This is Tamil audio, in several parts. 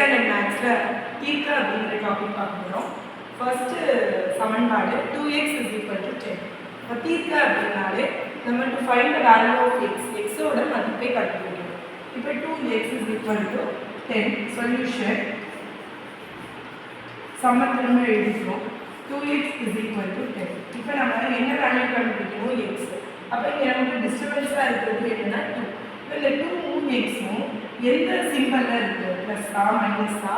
ஸ்டாண்டர்ட் மேக்ஸில் தீர்க்க அப்படிங்கிற டாபிக் பார்க்க போகிறோம் ஃபர்ஸ்ட்டு சமன்பாடு two x is equal to ten இப்போ தீர்க்க அப்படின்னாலே நம்ம to find the value of x எக்ஸோட மதிப்பை கண்டுபிடிக்கணும். இப்போ two x is equal to ten solution சம்மத்திலிருந்து எழுதிக்கிறோம். Two x is equal to ten இப்போ நம்ம என்ன வேல்யூ கண்டுபிடிக்கணும்? எக்ஸ் அப்போ இங்கே நமக்கு டிஸ்டர்பன்ஸாக இருக்கிறது என்னென்னா டூ இப்போ இந்த டூவும் எக்ஸும் எந்த சிம்பிளில் இருக்குது ப்ளஸ்ஸா மைனஸா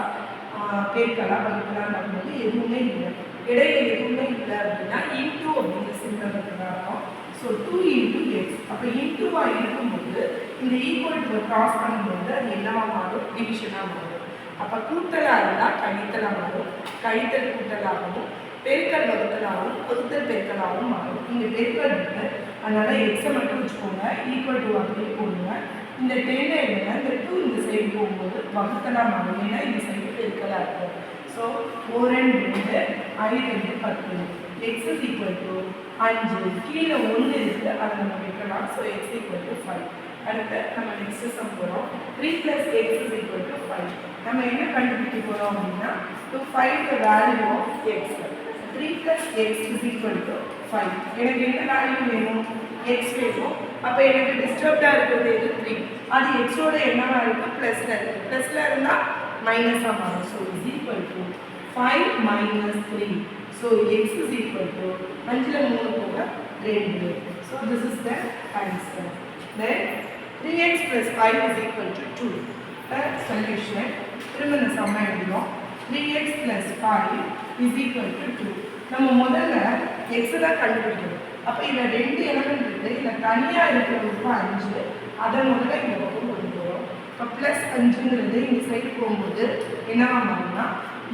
பெருக்கலாம் வகுக்கலாம் அப்படின்றது எதுவுமே இல்லை. இடையில எதுவுமே இல்லை அப்படின்னா இன்டூ அப்படிங்கிற சிம்பிள் இருக்கிறாங்க ஸோ டூ இன்டூ எக்ஸ் அப்போ இன்டூவாக இருக்கும்போது இந்த ஈக்குவல் டு கிராஸ் பண்ணும்போது அது என்னவா மாறும்? டிவிஷனாக மாறும். அப்போ கூட்டலாக இருந்தால் கழித்தலாக மாறும். கழித்தல் கூட்டலாகவும் பெருக்கல் வகுத்தலாகவும் பொருத்தல் பெருக்கலாகவும் மாறும். இங்கே பெருக்கல் இருக்கு. அதனால் எக்ஸை மட்டும் வச்சுக்கோங்க. ஈக்குவல் டு அப்படியே போடுங்க. இந்த டென்ல இல்லைன்னா இந்த டூ இந்த சைடு போகும்போது வகுத்தலாம் மாறும் ஏன்னா இந்த சைடு பெருக்கலாக இருக்கும் ஸோ ஃபோர் அண்ட் ரெண்டு ஐ ரெண்டு பத்து. எக்ஸ் இஸ் ஈக்குவல் டு அஞ்சு. கீழே ஒன்று இருக்குது அதை நம்ம வைக்கலாம். So x equal to five அடுத்து நம்ம நெக்ஸ்ட் சம் போகிறோம் three plus x is equal to five நம்ம என்ன கண்டுபிடிக்க போகிறோம் அப்படின்னா to five the value of x three plus x is equal to five எனக்கு என்ன வேல்யூ வேணும்? எக்ஸ் வேணும். அப்போ எனக்கு டிஸ்டர்ப்டாக இருக்கிறது எது? த்ரீ அது எக்ஸோட என்னவா இருக்குது ப்ளஸில் இருக்குது ப்ளஸில் இருந்தால் மைனஸாக மாறும். So is equal to five minus three so x is equal to அஞ்சில் மூணு போக ரெண்டு. So this is the answer then three x plus five is equal to two solution திரும்ப இந்த சம்ம எழுதுறோம். Three x plus five is equal to two நம்ம முதல்ல எக்ஸை தான் கண்டுபிடிக்கணும். அப்போ இதில் ரெண்டு எலமெண்ட் இருக்குது இதில் தனியாக இருக்கிற அஞ்சு அதை முதல்ல இந்த பக்கம் கொண்டு போகிறோம் இப்போ ப்ளஸ் அஞ்சுங்கிறது இந்த சைடு போகும்போது என்னவா மாறும்னா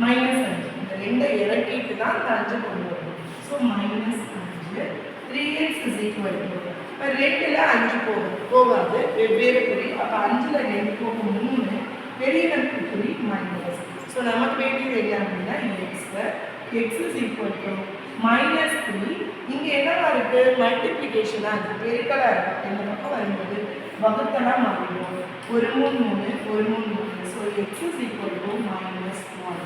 மைனஸ் அஞ்சு. இந்த ரெண்டை இறக்கிட்டு தான் இந்த அஞ்சு கொண்டு வரும் ஸோ மைனஸ் அஞ்சு three x is equal to இப்போ ரெண்டில் அஞ்சு போகும். போகாது வெவ்வேறு குறி அப்போ அஞ்சில் ரெண்டு போகும் மூணு. பெரிய குறி மைனஸ் ஸோ நமக்கு வேண்டியது என்ன அப்படின்னா x x is equal to minus three இங்கே என்னவா இருக்குது மல்டிப்ளிகேஷனாக இருக்குது பெருக்கலாக இருக்குது இந்த பக்கம் வரும்போது வகுத்தலாக மாறிடும் ஒரு மூணு மூணு ஒரு மூணு மூணு. So x is equal to minus one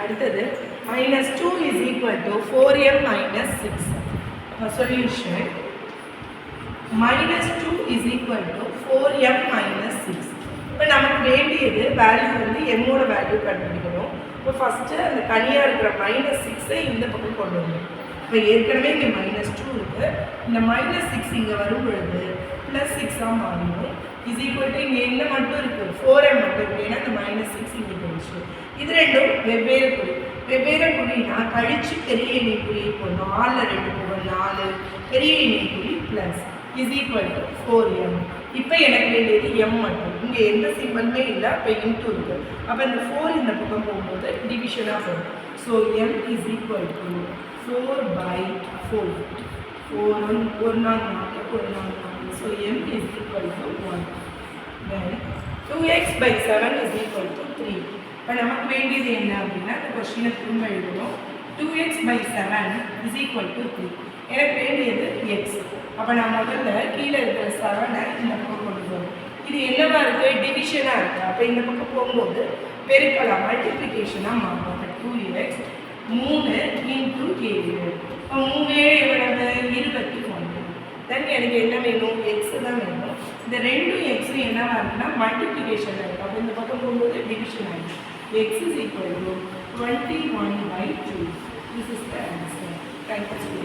அடுத்தது minus two is equal to four m minus six solution minus two is equal to four m minus six இப்போ நமக்கு வேண்டியது வேல்யூ வந்து எம்மோட வேல்யூ கண்டுபிடிக்கணும். இப்போ ஃபஸ்ட்டு அந்த தனியாக இருக்கிற மைனஸ் சிக்ஸை இந்த பக்கம் கொண்டு வரணும். இப்போ ஏற்கனவே இங்கே மைனஸ் டூ இருக்குது இந்த மைனஸ் சிக்ஸ் இங்கே வரும் பொழுது ப்ளஸ் சிக்ஸாக மாறிடும். இஸ் ஈக்குவல் டு இங்கே என்ன மட்டும் இருக்குது ஃபோர் எம் மட்டும் இருக்குது ஏன்னா இந்த மைனஸ் சிக்ஸ் இங்கே போயிடுச்சு. இது ரெண்டும் வெவ்வேறு குறி வெவ்வேறு குறினா கழிச்சு பெரிய எண்ணெய் குறியை போடணும் நாலில் ரெண்டு போகும். நாலு பெரிய எண்ணெய் குறி plus is equal to four m இப்போ எனக்கு வேண்டியது எம் மட்டும். இங்கே எந்த சிம்பிளுமே இல்லை அப்போ டூ இருக்குது அப்போ இந்த ஃபோர் இந்த பக்கம் போகும்போது டிவிஷனாக போகும். So m is equal to four by four four one ஒரு நாள் நாலு ஒரு நாள் நாலு so m is equal to one then two x by seven is equal to three இப்போ நமக்கு வேண்டியது என்ன அப்படின்னா இந்த கொஸ்டினை திரும்ப எழுதணும். Two x by seven is equal to three எனக்கு வேண்டியது எக்ஸ் அப்போ நான் முதல்ல கீழே இருக்கிற செவனை இந்த பக்கம் கொண்டு போகணும். இது என்னவா இருக்குது டிவிஷனாக இருக்குது அப்போ இந்த பக்கம் போகும்போது பெருக்கலாம். மல்டிப்ளிகேஷனாக மாறும். அப்போ டூ எக்ஸ் மூணு இன்டூ ஏழு. இப்போ மூணு ஏழு எவ்வளவு? இருபத்தி ஒன்று. தென் எனக்கு என்ன வேணும்? எக்ஸ் தான் வேணும். இந்த ரெண்டும் எக்ஸும் என்னவா இருக்குன்னா மல்டிப்ளிகேஷன் இருக்குது அப்போ இந்த பக்கம் போகும்போது டிவிஷன் ஆகிடும் x is equal to twenty one by two This is the uh.